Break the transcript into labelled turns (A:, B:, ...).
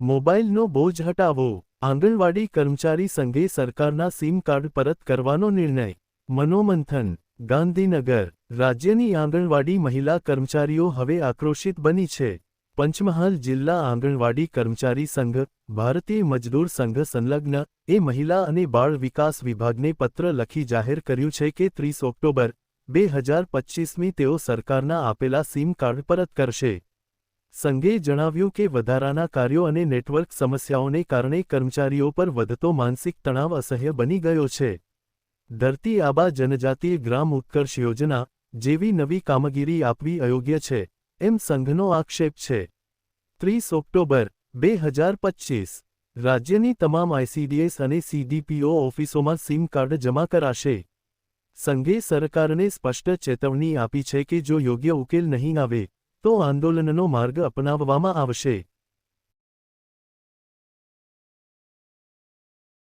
A: મોબાઈલનો બોજ હટાવો. આંગણવાડી કર્મચારી સંઘે સરકારના સિમ કાર્ડ પરત કરવાનો નિર્ણય. મનોમંથન. ગાંધીનગર. રાજ્યની આંગણવાડી મહિલા કર્મચારીઓ હવે આક્રોશિત બની છે. પંચમહાલ જિલ્લા આંગણવાડી કર્મચારી સંઘ, ભારતીય મજદૂર સંઘ સંલગ્ન, એ મહિલા અને બાળ વિકાસ વિભાગને પત્ર લખી જાહેર કર્યું છે કે ત્રીસ ઓક્ટોબર, બે હજાર પચ્ચીસમી તેઓ સરકારના આપેલા સિમ કાર્ડ પરત કરશે. સંઘે જણાવ્યું કે વધારાના કાર્યો અને નેટવર્ક સમસ્યાઓને કારણે કર્મચારીઓ પર વધતો માનસિક તણાવ અસહ્ય બની ગયો છે. ધરતી આબા જનજાતીય ગ્રામ ઉત્કર્ષ યોજના, જેવી નવી કામગીરી આપવી અયોગ્ય છે, એમ સંઘનો આક્ષેપ છે. ત્રીસ ઓક્ટોબર, બે હજાર પચ્ચીસ રાજ્યની તમામ આઈસીડીએસ અને સીડીપીઓ ઓફિસોમાં સિમ કાર્ડ જમા કરાશે. સંઘે સરકારને સ્પષ્ટ ચેતવણી આપી છે કે જો યોગ્ય ઉકેલ નહીં આવે તો આંદોલનનો માર્ગ અપનાવવામાં આવશે.